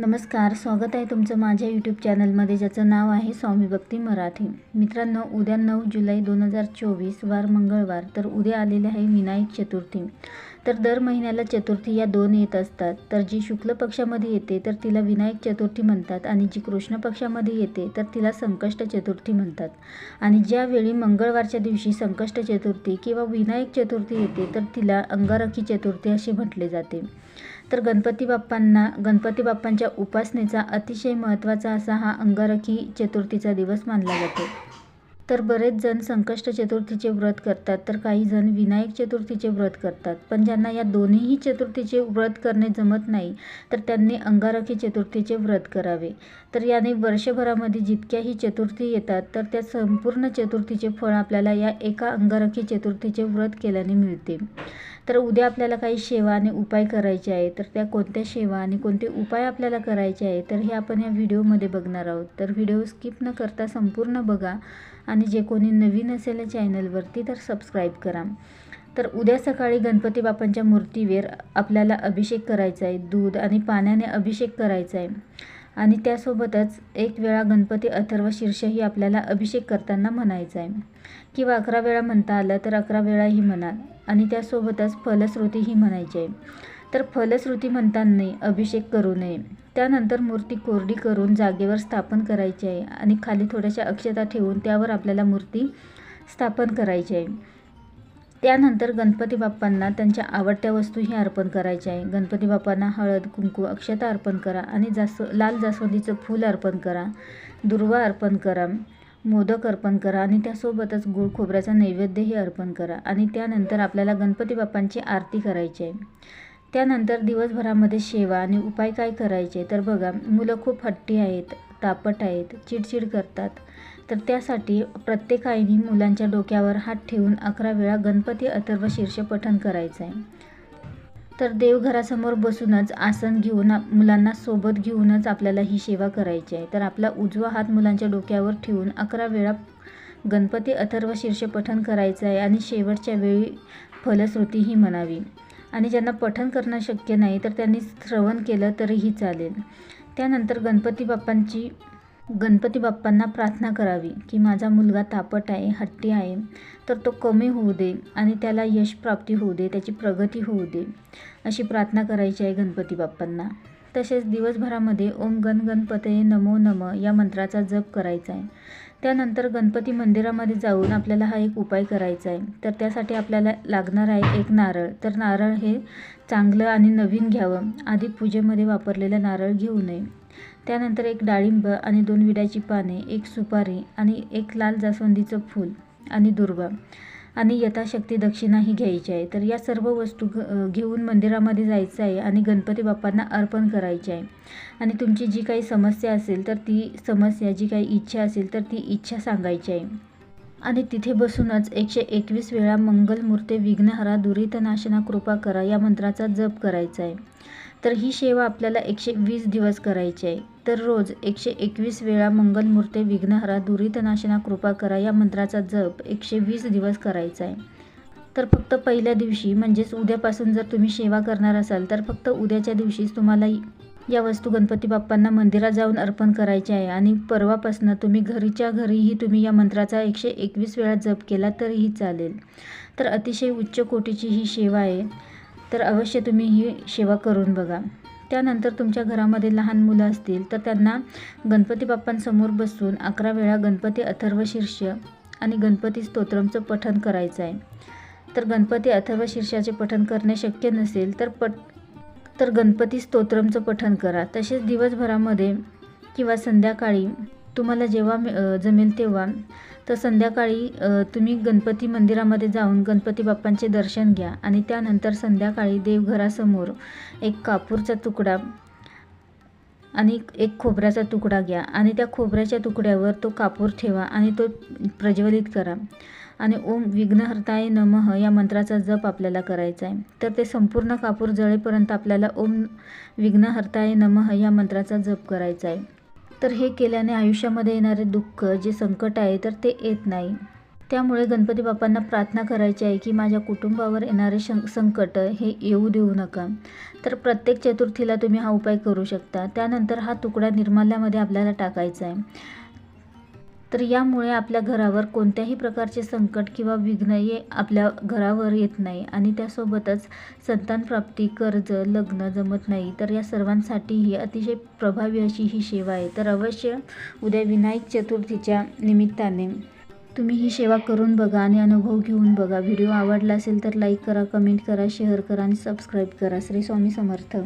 नमस्कार स्वागत आहे तुमचं माझ्या यूट्यूब चॅनलमध्ये ज्याचं नाव आहे स्वामी भक्ती मराठी. मित्रांनो उद्या नऊ जुलै दोन हजार चोवीस वार मंगळवार तर उद्या आलेले आहे विनायक चतुर्थी. तर दर महिन्याला चतुर्थी या दोन येत असतात. तर जी शुक्ल पक्षामध्ये येते तर तिला विनायक चतुर्थी म्हणतात. आणि जी कृष्ण पक्षामध्ये येते तर तिला संकष्ट चतुर्थी म्हणतात. आणि ज्यावेळी मंगळवारच्या दिवशी संकष्ट चतुर्थी किंवा विनायक चतुर्थी येते तर तिला अंगारकी चतुर्थी असे म्हटले जाते. तर गणपती बाप्पांना गणपती बाप्पांच्या उपासनेचा अतिशय महत्त्वाचा असा हा अंगारकी चतुर्थीचा दिवस मानला जातो. तर बरेच जण संकष्ट चतुर्थीचे व्रत करतात तर काही जण विनायक चतुर्थीचे व्रत करतात. पण ज्यांना या दोन्हीही चतुर्थीचे व्रत करणे जमत नाही तर त्यांनी अंगारकी चतुर्थीचे व्रत करावे. तर याने वर्षभरामध्ये जितक्याही चतुर्थी येतात तर त्या संपूर्ण चतुर्थीचे फळ आपल्याला या एका अंगारकी चतुर्थीचे व्रत केल्याने मिळते. तर उद्या आपल्याला काही सेवा आणि उपाय करायचे आहे तर त्या कोणत्या सेवा आणि कोणते उपाय आपल्याला करायचे आहे तर हे आपण या व्हिडिओमध्ये बघणार आहोत. तर व्हिडिओ स्किप न करता संपूर्ण बघा आणि जे कोणी नवीन असेल या चॅनलवरती तर सबस्क्राईब करा. तर उद्या सकाळी गणपती बाप्पांच्या मूर्तीवर आपल्याला अभिषेक करायचा आहे दूध आणि पाण्याने अभिषेक करायचा आहे. आणि त्यासोबतच एक वेळा गणपती अथर्व शीर्षही आपल्याला अभिषेक करताना म्हणायचा आहे किंवा अकरा वेळा म्हणता आलं तर अकरा वेळाही म्हणाल. आणि त्यासोबतच फलश्रुतीही म्हणायची आहे तर फलश्रुती म्हणताना अभिषेक करू नये. त्यानंतर मूर्ती कोरडी करून जागेवर स्थापन करायची आहे आणि खाली थोड्याशा अक्षता ठेवून त्यावर आपल्याला मूर्ती स्थापन करायची आहे त्यानंतर गणपती बाप्पांना त्यांच्या आवडत्या वस्तूही अर्पण करायच्या आहे. गणपती बाप्पांना हळद कुंकू अक्षता अर्पण करा आणि जास्व लाल जास्वंदीचं फूल अर्पण करा. दुर्वा अर्पण करा. मोदक अर्पण करा आणि त्यासोबतच गुळ खोबऱ्याचा नैवेद्यही अर्पण करा आणि त्यानंतर आपल्याला गणपती बाप्पांची आरती करायची आहे. त्यानंतर दिवसभरामध्ये सेवा आणि उपाय काय करायचे? तर बघा मुलं खूप हट्टी आहेत. तापट आहेत चिडचिड करतात. तर त्यासाठी प्रत्येक आईने मुलांच्या डोक्यावर हात ठेवून अकरा वेळा गणपती अथर्व शीर्ष पठण करायचं आहे तर देवघरासमोर बसूनच आसन घेऊन मुलांना सोबत घेऊनच आपल्याला ही सेवा करायची आहे. तर आपला उजवा हात मुलांच्या डोक्यावर ठेवून अकरा वेळा गणपती अथर्व शीर्ष पठण करायचं आहे आणि शेवटच्या वेळी फलश्रुती ही म्हणावी. आणि ज्यांना पठण करणं शक्य नाही तर त्यांनी श्रवण केलं तरीही चालेल. त्यानंतर गणपती बाप्पांची गणपती बाप्पांना प्रार्थना करावी की माझा मुलगा तापट आहे हट्टी आहे तर तो कमी होऊ दे आणि त्याला यश प्राप्ती होऊ दे त्याची प्रगती होऊ दे अशी प्रार्थना करायची आहे गणपती बाप्पांना. तसेच दिवसभरामध्ये ओम गण गणपते नमो नम या मंत्राचा जप करायचा आहे त्यानंतर गणपती मंदिरामध्ये जाऊन आपल्याला हा एक उपाय करायचा आहे तर त्यासाठी आपल्याला लागणार आहे एक नारळ. तर नारळ हे चांगलं आणि नवीन घ्यावं. आधी पूजेमध्ये वापरलेलं नारळ घेऊ नये. त्यानंतर एक डाळिंब आणि दोन विड्याची पाने एक सुपारी आणि एक लाल जास्वंदीचं फूल आणि दुर्वा. आणि यथाशक्ती दक्षिणाही घ्यायची आहे. तर या सर्व वस्तू घेऊन मंदिरामध्ये जायचं आहे आणि गणपती बाप्पांना अर्पण करायचे आहे. आणि तुमची जी काही समस्या असेल तर ती समस्या जी काही इच्छा असेल तर ती इच्छा सांगायची आहे. आणि तिथे बसूनच एकशे एकवीस वेळा मंगलमूर्ते विघ्नहरा दुरितनाशना कृपा करा या मंत्राचा जप करायचा आहे. तर ही सेवा आपल्याला एकशे वीस दिवस करायची आहे. तर रोज एकशे एकवीस वेळा मंगलमूर्ते विघ्नहरा दुरितनाशना कृपा करा. या मंत्राचा जप एकशे वीस दिवस करायचा आहे. तर फक्त पहिल्या दिवशी म्हणजेच उद्यापासून जर तुम्ही सेवा करणार असाल तर फक्त उद्याच्या दिवशीच तुम्हाला या वस्तू गणपती बाप्पांना मंदिरात जाऊन अर्पण करायचे आहे. आणि परवापासनं तुम्ही घरीच्या घरीही तुम्ही या मंत्राचा एकशे एकवीस वेळा जप केला तरीही चालेल. तर अतिशय उच्च कोटीची ही सेवा आहे. तर अवश्य तुम्ही ही सेवा करून बघा. त्यानंतर तुमच्या घरामध्ये लहान मुलं असतील तर त्यांना गणपती बाप्पांसमोर बसून अकरा वेळा गणपती अथर्व शीर्ष आणि गणपती स्तोत्रमचं पठण करायचं आहे. तर गणपती अथर्व शीर्षाचे पठण करणे शक्य नसेल तर पट तर गणपती स्तोत्रमचं पठण करा. तसेच दिवसभरामध्ये किंवा संध्याकाळी तुम्हाला जेव्हा जमेल तेव्हा तर संध्याकाळी तुम्ही गणपती मंदिरामध्ये जाऊन गणपती बाप्पांचे दर्शन घ्या आणि त्यानंतर संध्याकाळी देवघरासमोर एक कापूरचा तुकडा आणि एक खोबऱ्याचा तुकडा घ्या आणि त्या खोबऱ्याच्या तुकड्यावर तो कापूर ठेवा आणि तो प्रज्वलित करा. आणि ओम विघ्नहर्ताय नमः या मंत्राचा जप आपल्याला करायचा आहे. तर ते संपूर्ण कापूर जळेपर्यंत आपल्याला ओम विघ्नहर्ताय नमः या मंत्राचा जप करायचा आहे. तर हे केल्याने आयुष्यामध्ये येणारे दुःख जे संकट आहे तर ते येत नाही. त्यामुळे गणपती बाप्पांना प्रार्थना करायची आहे की माझ्या कुटुंबावर येणारे शं संकट हे येऊ देऊ नका. तर प्रत्येक चतुर्थीला तुम्ही हा उपाय करू शकता. त्यानंतर हा तुकडा निर्माल्यामध्ये आपल्याला टाकायचा आहे. तर यामुळे आपल्या घरावर कोणत्याही प्रकारचे संकट किंवा विघ्न हे आपल्या घरावर येत नाही आणि त्यासोबतच संतानप्राप्ती कर्ज लग्न जमत नाही. तर या सर्वांसाठी ही अतिशय प्रभावी अशी ही सेवा आहे. तर अवश्य उद्या विनायक चतुर्थीच्या निमित्ताने तुम्ही ही सेवा करून बघा आणि अनुभव घेऊन बघा. व्हिडिओ आवडला असेल तर लाईक करा कमेंट करा शेअर करा आणि सबस्क्राईब करा. श्री स्वामी समर्थ.